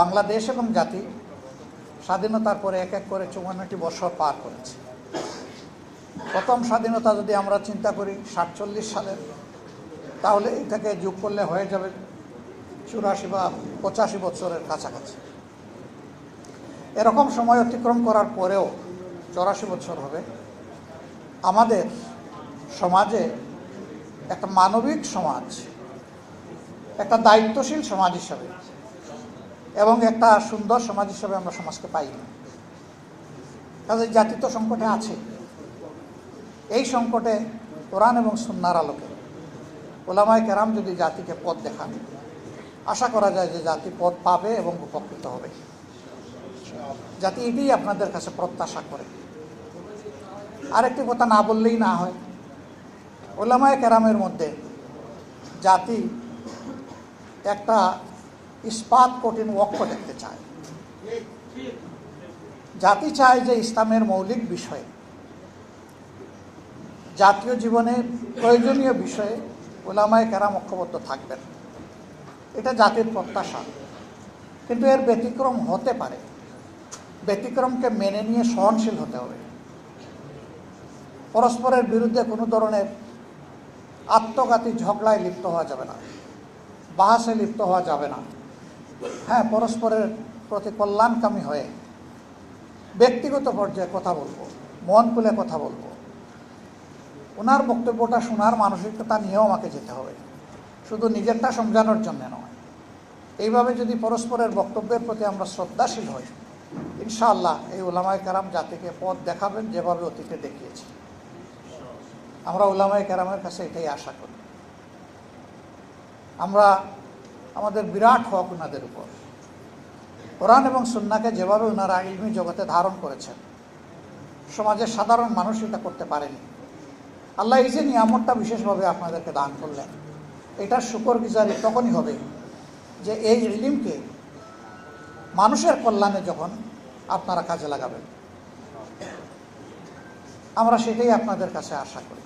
বাংলাদেশ এবং জাতি স্বাধীনতার পরে এক এক করে চৌয়ান্নটি বছর পার করেছে। প্রথম স্বাধীনতা যদি আমরা চিন্তা করি সাতচল্লিশ সালের, তাহলে এটাকে যোগ করলে হয়ে যাবে চুরাশি বা পঁচাশি বছরের কাছাকাছি। এরকম সময় অতিক্রম করার পরেও চৌরাশি বছর হবে। আমাদের সমাজে একটা মানবিক সমাজ, একটা দায়িত্বশীল সমাজ হিসাবে এবং একটা সুন্দর সমাজ হিসাবে আমরা সমাজকে পাই। না কাজে জাতি তো সংকটে আছে। এই সংকটে কোরআন এবং সুন্নার আলোকে ওলামায় কেরাম যদি জাতিকে পথ দেখান, আশা করা যায় যে জাতি পথ পাবে এবং উপকৃত হবে। জাতি এটাই আপনাদের কাছে প্রত্যাশা করে। আরেকটি কথা না বললেই না হয়, ওলামায় কেরামের মধ্যে জাতি একটা ইস্পাত কঠিন ওয়াক্য দেখতে চায়। জাতি চায় যে ইসলামের মৌলিক বিষয়ে। জাতীয় জীবনে প্রয়োজনীয় বিষয়ে ওলামায় কেরাম ঐক্যবদ্ধ থাকবেন। এটা জাতির প্রত্যাশা। কিন্তু এর ব্যতিক্রম হতে পারে। ব্যতিক্রমকে মেনে নিয়ে সহনশীল হতে হবে। পরস্পরের বিরুদ্ধে কোনো ধরনের আত্মঘাতী ঝগড়ায় লিপ্ত হওয়া যাবে না। বাহাসে লিপ্ত হওয়া যাবে না। হ্যাঁ পরস্পরের প্রতি কল্যাণকামী হয়ে ব্যক্তিগত পর্যায়ে কথা বলব, মন খুলে কথা বলব। ওনার বক্তব্যটা শোনার মানসিকতা নিয়েও আমাকে যেতে হবে। শুধু নিজেরটা সমঝানোর জন্য নয়। এইভাবে যদি পরস্পরের বক্তব্যের প্রতি আমরা শ্রদ্ধাশীল হই, ইনশাআল্লাহ এই ওলামায় কারাম জাতিকে পথ দেখাবেন, যেভাবে অতীতে দেখিয়েছে। আমরা ওলামায় কারামের কাছে এটাই আশা করি। আমরা আমাদের বিরাট হক ওনাদের উপর। কোরআন এবং সুন্নাকে যেভাবে ওনারা ইলমি জগতে ধারণ করেছেন, সমাজের সাধারণ মানুষ এটা করতে পারেনি। আল্লাহ এই যে নিয়ামতটা বিশেষভাবে আপনাদেরকে দান করলেন, এটার শুকর গুজারি তখনই হবে যে এই ইলিমকে মানুষের কল্যাণে যখন আপনারা কাজে লাগাবেন। আমরা সেটাই আপনাদের কাছে আশা করি।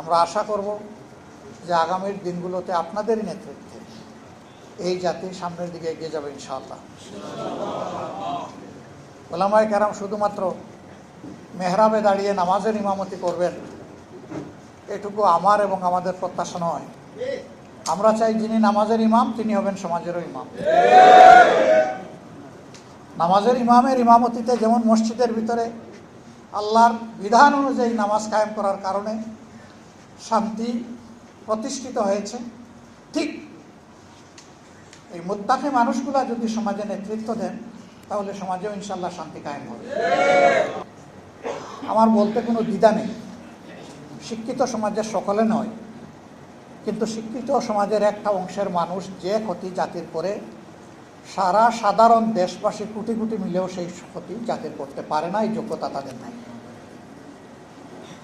আমরা আশা করব যে আগামীর দিনগুলোতে আপনাদেরই নেতৃত্বে এই জাতি সামনের দিকে এগিয়ে যাবে ইনশাআল্লাহ। ওলামায় কেরাম শুধুমাত্র মেহরাবে দাঁড়িয়ে নামাজের ইমামতি করবেন, এটুকু আমার এবং আমাদের প্রত্যাশা নয়। আমরা চাই যিনি নামাজের ইমাম, তিনি হবেন সমাজেরও ইমাম। নামাজের ইমামের ইমামতিতে যেমন মসজিদের ভিতরে আল্লাহর বিধান অনুযায়ী নামাজ কায়েম করার কারণে শান্তি প্রতিষ্ঠিত হয়েছে, ঠিক এই মুদ্দাকে মানুষগুলা যদি সমাজে নেতৃত্ব দেন, তাহলে সমাজেও ইনশাল্লাহ শান্তি কায়েম হবে। আমার বলতে কোনো দ্বিধা নেই। শিক্ষিত সমাজের সকলে নয়, কিন্তু শিক্ষিত সমাজের একটা অংশের মানুষ যে ক্ষতি জাতির করে সারা সাধারণ দেশবাসী কোটি কোটি মিলেও সেই ক্ষতি জাতির করতে পারে না, এই যোগ্যতা তাদের নাই।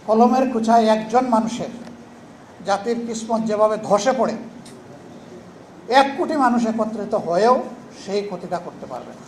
কলমের কুচায় একজন মানুষের জাতির কিসমত যেভাবে ধসে পড়ে এক কোটি মানুষ একত্রিত হয়েও সেই ক্ষতিটা করতে পারবে না।